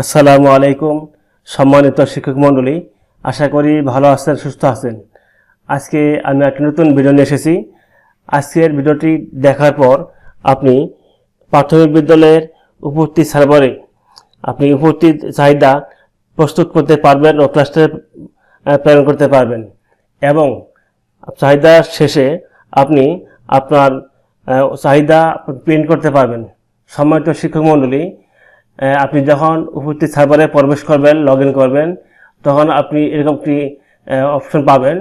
আসসালামু আলাইকুম, সম্মানিত শিক্ষক মণ্ডলী। আশা করি ভালো আছেন, সুস্থ আছেন। আজকে আমি একটা নতুন ভিডিও নিয়ে এসেছি। আজকের ভিডিওটি দেখার পর আপনি প্রাথমিক বিদ্যালয়ের উপস্থিত সার্ভারে আপনি উপস্থিত চাহিদা প্রস্তুত করতে পারবেন ও ক্লাসে প্রেরণ করতে পারবেন। এবং চাহিদা শেষে আপনি আপনার চাহিদা প্রিন্ট করতে পারবেন। সম্মানিত শিক্ষক মণ্ডলী আপনি যখন উপস্থিত সার্ভারে প্রবেশ করবেন লগ করবেন, তখন আপনি এরকম একটি অপশন পাবেন।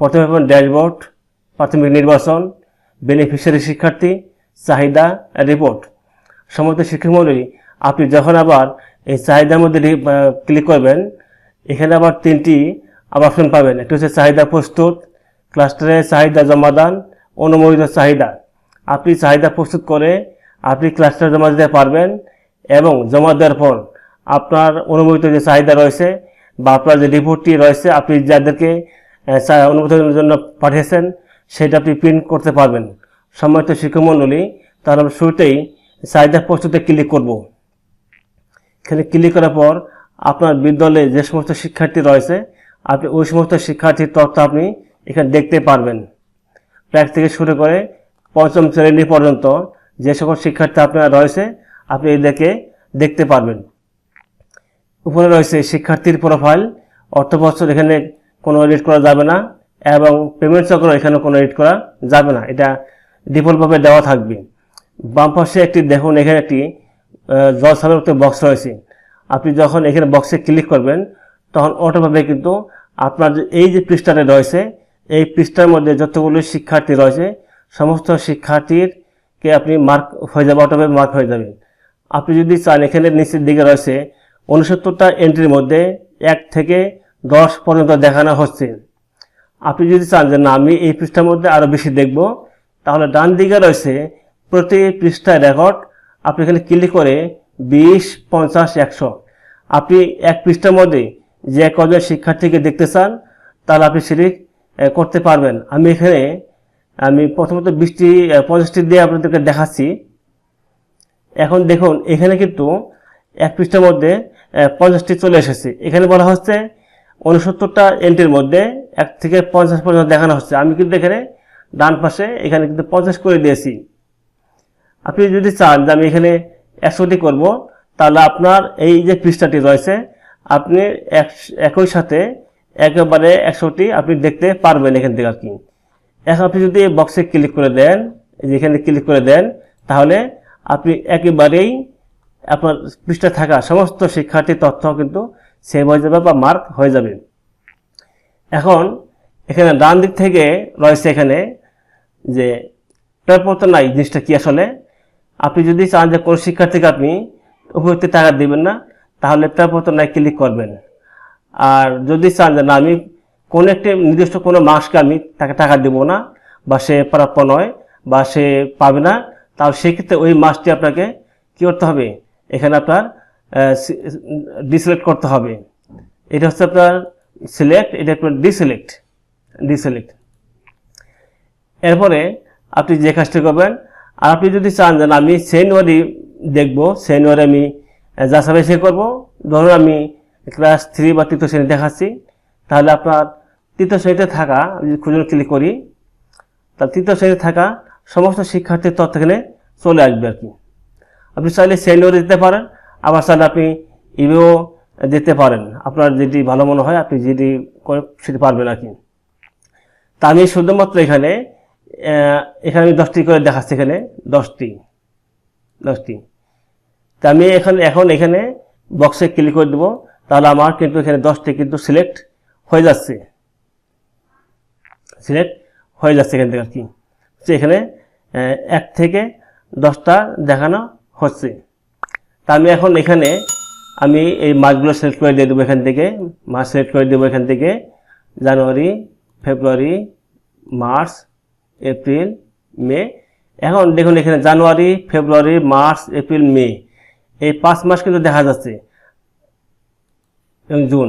প্রথমে পাবেন ড্যাশবোর্ড প্রাথমিক নির্বাচন বেনিফিশিয়ারি শিক্ষার্থী, চাহিদা রিপোর্ট সমস্ত শিক্ষক মণ্ডলী আপনি যখন আবার এই চাহিদার মধ্যে ক্লিক করবেন, এখানে আবার তিনটি আবার অপশন পাবেন। একটি হচ্ছে চাহিদা প্রস্তুত ক্লাস্টারের চাহিদা জমাদান, অনুমোদিত চাহিদা। আপনি চাহিদা প্রস্তুত করে আপনি ক্লাস্টার জমা দিতে পারবেন। এবং জমা দেওয়ার পর আপনার অনুমোদিত যে চাহিদা রয়েছে বা আপনার যে রিপোর্টটি রয়েছে, আপনি যাদেরকে অনুমোদনের জন্য পাঠিয়েছেন, সেটা আপনি প্রিন্ট করতে পারবেন। সম্মানিত শিক্ষকমণ্ডলী তার আমরা শুরুতেই চাহিদা প্রস্তুতে ক্লিক করব। এখানে ক্লিক করার পর আপনার বিদ্যালয়ে যে সমস্ত শিক্ষার্থী রয়েছে, আপনি ওই সমস্ত শিক্ষার্থীর তথ্য আপনি এখানে দেখতে পারবেন। প্রাক থেকে শুরু করে পঞ্চম শ্রেণি পর্যন্ত যে সকল শিক্ষার্থী আপনার রয়েছে আপনি এদেরকে দেখতে পারবেন। উপরে রয়েছে শিক্ষার্থীর প্রোফাইল অর্থ বছর এখানে কোনো এডিট করা যাবে না এবং পেমেন্ট চক্র এখানে কোনো এডিট করা যাবে না। এটা ডিফল্টভাবে দেওয়া থাকবে। বাম পাশে একটি দেখুন, এখানে একটি জল মতো বক্স রয়েছে। আপনি যখন এখানে বক্সে ক্লিক করবেন, তখন অটোভাবে কিন্তু আপনার এই যে পৃষ্ঠাটা রয়েছে, এই পৃষ্ঠার মধ্যে যতগুলো শিক্ষার্থী রয়েছে, সমস্ত শিক্ষার্থীর কে আপনি মার্ক হয়ে যাবে অটোভাবে মার্ক হয়ে যাবে। আপনি যদি চান, এখানে নিচের দিকে রয়েছে উনসত্তরটা এন্ট্রির মধ্যে এক থেকে দশ পর্যন্ত দেখানো হচ্ছে। আপনি যদি চান যে, না, আমি এই পৃষ্ঠার মধ্যে আরও বেশি দেখব, তাহলে ডান দিকে রয়েছে প্রতি পৃষ্ঠায় রেকর্ড আপনি এখানে ক্লিক করে বিশ, পঞ্চাশ, একশো। আপনি এক পৃষ্ঠার মধ্যে যে কজন শিক্ষার্থীকে দেখতে চান, তাহলে আপনি সেটি করতে পারবেন। আমি এখানে, আমি প্রথমত বিশটি পঞ্চাশটি দিয়ে আপনাদেরকে দেখাচ্ছি। এখন দেখুন, এখানে কিন্তু এক পৃষ্ঠার মধ্যে পঞ্চাশটি চলে এসেছে। এখানে বলা হচ্ছে উনসত্তরটা এন্ট্রির মধ্যে এক থেকে পঞ্চাশ পর্যন্ত দেখানো হচ্ছে। আমি কিন্তু এখানে ডান পাশে এখানে কিন্তু পঞ্চাশ করে দিয়েছি। আপনি যদি চান যে আমি এখানে একশোটি করব, তাহলে আপনার এই যে পৃষ্ঠাটি রয়েছে, আপনি এক- একই সাথে একেবারে একশোটি আপনি দেখতে পারবেন এখান থেকে আর কি। এখন আপনি যদি বক্সে ক্লিক করে দেন, এই যে এখানে ক্লিক করে দেন, তাহলে আপনি একেবারেই আপনার পৃষ্ঠা থাকা সমস্ত শিক্ষার্থীর তথ্য কিন্তু সেভ হয়ে যাবে বা মার্ক হয়ে যাবে। এখন এখানে ডান দিক থেকে রয়েছে এখানে যে প্রাপ্যতা নাই জিনিসটা কি আসলে? আপনি যদি চান যে কোনো শিক্ষার্থীকে আপনি উপযুক্ত টাকা দেবেন না, তাহলে প্রাপ্যতা নাই ক্লিক করবেন। আর যদি চান যে না, আমি কোনো একটি নির্দিষ্ট কোনো মাসকে আমি তাকে টাকা দেবো না বা সে প্রাপ্য নয় বা সে পাবে না তাহলে সেক্ষেত্রে ওই মাসটি আপনাকে কী করতে হবে? এখানে আপনার ডিসিলেক্ট করতে হবে। এটা হচ্ছে আপনার সিলেক্ট এটা আপনার ডিসিলেক্ট ডিসিলেক্ট এরপরে আপনি যে কাজটি করবেন আর আপনি যদি চান যে আমি সেনুয়ারি দেখব সেনুয়ারি আমি আহ, যাচাই বাছাই করব ধরুন আমি ক্লাস থ্রি বা তৃতীয় শ্রেণি দেখাচ্ছি তাহলে আপনার তৃতীয় শ্রেণীতে থাকা আমি যদি খুঁজে ক্লিক করি তাহলে তৃতীয় শ্রেণীতে থাকা সমস্ত শিক্ষার্থীর তথ্য এখানে চলে আসবে আর কি। আপনি চাইলে সেনুয়ারি দিতে পারেন, আবার চাইলে আপনি ইমেও দিতে পারেন। আপনার যেটি ভালো মনে হয়, আপনি যেটি করে সেটি পারবেন আর কি। তা আমি শুধুমাত্র এখানে এখানে আমি দশটি করে দেখাচ্ছি এখানে, দশটি দশটি। তা আমি এখানে, এখন এখানে বক্সে ক্লিক করে দেবো, তাহলে আমার কিন্তু এখানে দশটি কিন্তু সিলেক্ট হয়ে যাচ্ছে। সিলেক্ট হয়ে যাচ্ছে এখান থেকে আর কি। এখানে এক থেকে দশটা দেখানো হচ্ছে। তা আমি এখন এখানে আমি এই মাসগুলো সিলেক্ট করে দিয়ে দেবো এখান থেকে। মাস সিলেক্ট করে দেবো এখান থেকে। January, February, March, April, May. এখন দেখুন এখানে জানুয়ারি, ফেব্রুয়ারি, মার্চ, এপ্রিল, মে। এই পাঁচ মাস কিন্তু দেখা যাচ্ছে। জুন।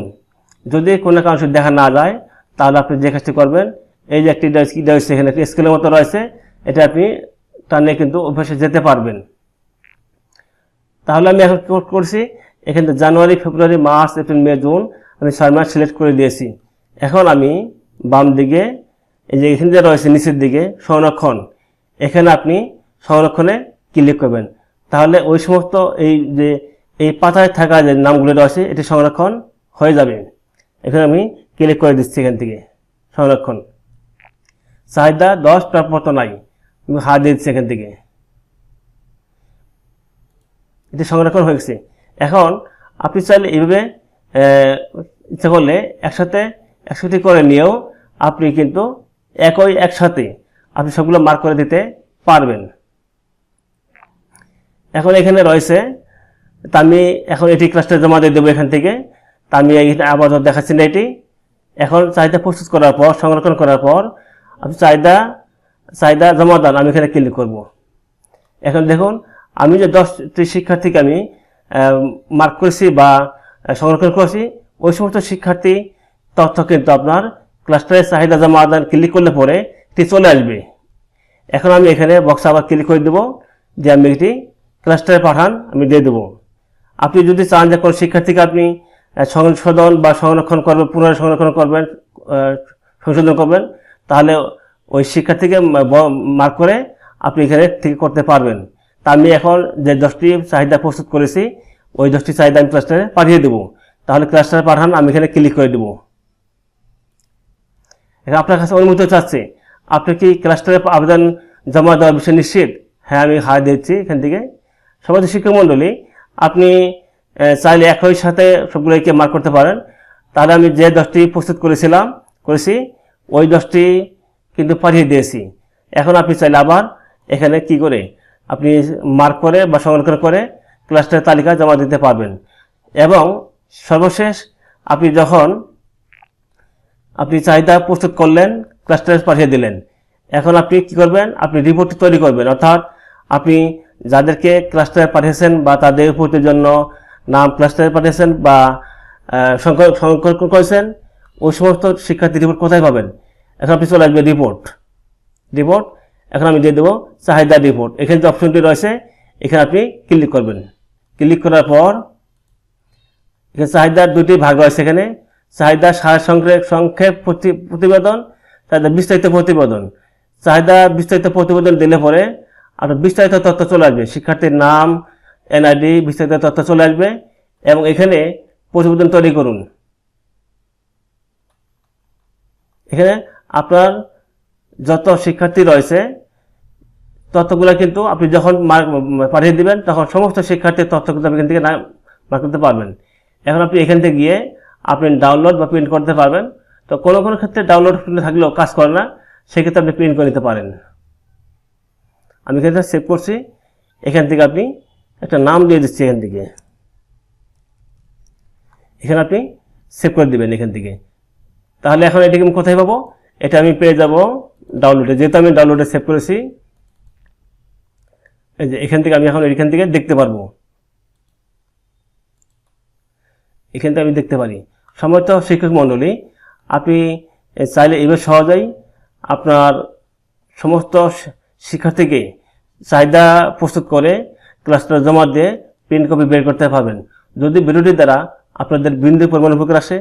যদি কোনো কারণে দেখা না যায়, তাহলে আপনি যে কাজটি করবেন, এই যে একটি কি রয়েছে এখানে? একটি স্কেলের মতো রয়েছে। এটা আপনি টানে কিন্তু অভ্যাসে যেতে পারবেন। তাহলে আমি এখন কি করছি, এখানে January, February, March, April, May, June আমি ছয় মাস সিলেক্ট করে দিয়েছি। এখন আমি বাম দিকে, এই যে এখানে রয়েছে, নিচের দিকে, সংরক্ষণ, এখানে আপনি সংরক্ষণে ক্লিক করবেন। তাহলে ওই সমস্ত এই যে, এই পাতায় থাকা যে নামগুলো রয়েছে, এটি সংরক্ষণ হয়ে যাবে। এখানে আমি ক্লিক করে দিচ্ছি এখান থেকে, সংরক্ষণ। চাহিদা দশ, প্রাপ্যত নাই। আমি হাত দিয়ে দিচ্ছি এখান থেকে। এটি সংরক্ষণ হয়ে গেছে। এখন আপনি চাইলে এইভাবে ইচ্ছা করলে একসাথে একসাথে করে নিয়েও আপনি কিন্তু একই একসাথে আপনি সবগুলো মার্ক করে দিতে পারবেন। এখন এখানে রয়েছে তা আমি এখন এটি ক্লাসটা জমা দিয়ে দেবো এখান থেকে। তা আমি আপাতত দেখাচ্ছি না এটি। এখন চাহিদা প্রস্তুত করার পর, সংরক্ষণ করার পর, আপনি চাহিদা চাহিদা জমা দান আমি এখানে ক্লিক করব। এখন দেখুন, আমি যে দশটি শিক্ষার্থীকে আমি মার্ক করেছি বা সংরক্ষণ করেছি, ওই সমস্ত শিক্ষার্থী তথ্য কিন্তু আপনার ক্লাস্টারের চাহিদা জমা দান ক্লিক করলে পরে এটি চলে আসবে। এখন আমি এখানে বক্স আবার ক্লিক করে দেবো, যে আমি এটি ক্লাস্টারে পাঠান, আমি দিয়ে দেবো। আপনি যদি চান যে কোনো শিক্ষার্থীকে আপনি সংশোধন বা সংরক্ষণ করবেন পুনরায় সংরক্ষণ করবেন সংশোধন করবেন, তাহলে ওই শিক্ষার্থীকে মার্ক করে আপনি এখানে থেকে করতে পারবেন। তা আমি এখন যে দশটি চাহিদা প্রস্তুত করেছি, ওই দশটি চাহিদা আমি ক্লাস্টারে পাঠিয়ে দেবো। তাহলে ক্লাস্টারে পাঠান, আমি এখানে ক্লিক করে দেবো। এখন আপনার কাছে অনুমতি চাচ্ছে, আপনি কি ক্লাস্টারে আবেদন জমা দেওয়ার বিষয়ে নিশ্চিত? হ্যাঁ আমি হাই দিচ্ছি এখান থেকে। সমাজ শিক্ষক মণ্ডলী, আপনি চাইলে একই সাথে সবগুলোকে মার্ক করতে পারেন। তাহলে আমি যে দশটি প্রস্তুত করেছিলাম, করেছি, ওই দশটি কিন্তু পাঠিয়ে দিয়েছি। এখন আপনি চাইলে আবার এখানে কি করে আপনি মার্ক করে বা সংরক্ষণ করে ক্লাস্টারের তালিকা জমা দিতে পারবেন। এবং সর্বশেষ আপনি যখন আপনি চাহিদা প্রস্তুত করলেন ক্লাস্টারে পাঠিয়ে দিলেন, এখন আপনি কি করবেন? আপনি রিপোর্ট তৈরি করবেন। অর্থাৎ আপনি যাদেরকে ক্লাস্টারে পাঠিয়েছেন বা তাদের রিপোর্টের জন্য নাম ক্লাস্টারে পাঠিয়েছেন বা সংকলন করেছেন, ওই সমস্ত শিক্ষার্থী রিপোর্ট কোথায় পাবেন? এখন আপনি চলে আসবে রিপোর্ট রিপোর্ট এখন আমি দিয়ে দেবো চাহিদা রিপোর্ট এখানে যে অপশনটি রয়েছে, এখানে আপনি ক্লিক করবেন। ক্লিক করার পর, এখানে চাহিদার দুটি ভাগ রয়েছে এখানে। চাহিদা সার সংক্ষেপ সংক্ষেপ প্রতি- প্রতিবেদন, চাহিদা বিস্তারিত প্রতিবেদন। চাহিদা বিস্তারিত প্রতিবেদন দিলে পরে আপনার বিস্তারিত তথ্য চলে আসবে। শিক্ষার্থীর নাম এনআইডি বিস্তারিত তথ্য চলে আসবে এবং এখানে প্রতিবেদন তৈরি করুন। এখানে আপনার যত শিক্ষার্থী রয়েছে তথ্যগুলো কিন্তু আপনি যখন পাঠিয়ে দিবেন, তখন সমস্ত শিক্ষার্থীর তথ্যগুলো আপনি এখান থেকে মার্ক করতে পারবেন। এখন আপনি এখান থেকে গিয়ে আপনি ডাউনলোড বা প্রিন্ট করতে পারবেন। তো কোনো কোনো ক্ষেত্রে ডাউনলোড থাকলেও কাজ করে না, সেক্ষেত্রে আপনি প্রিন্ট করে নিতে পারেন। আমি এখানে সেভ করছি। এখান থেকে আপনি একটা নাম দিয়ে দিচ্ছি এখান থেকে। এখানে আপনি সেভ করে দিবেন এখান থেকে। তাহলে এখন এটাকে আমি কোথায় পাবো? এটা আমি পেয়ে যাব ডাউনলোডে যেহেতু আমি ডাউনলোডে সেভ করেছি, এই যে এখান থেকে আমি এখন এখান থেকে দেখতে পারব। এখান থেকে আমি দেখতে পারি। সম্মানিত শিক্ষক মণ্ডলী আপনি চাইলে এবার সহজেই আপনার সমস্ত শিক্ষার্থীকে চাহিদা প্রস্তুত করে ক্লাসটা জমা দিয়ে প্রিন্ট কপি বের করতে পারবেন। যদি ভিডিওটির দ্বারা আপনাদের বিন্দু পরিমাণ উপকার আসে,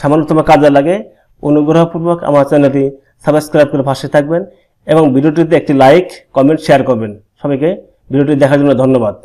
সামান্যতম কাজে লাগে অনুগ্রহপূর্বক আমার চ্যানেলটি সাবস্ক্রাইব করে পাশে থাকবেন এবং ভিডিওটিতে একটি লাইক, কমেন্ট, শেয়ার করবেন। সবাইকে ভিডিওটি দেখার জন্য ধন্যবাদ।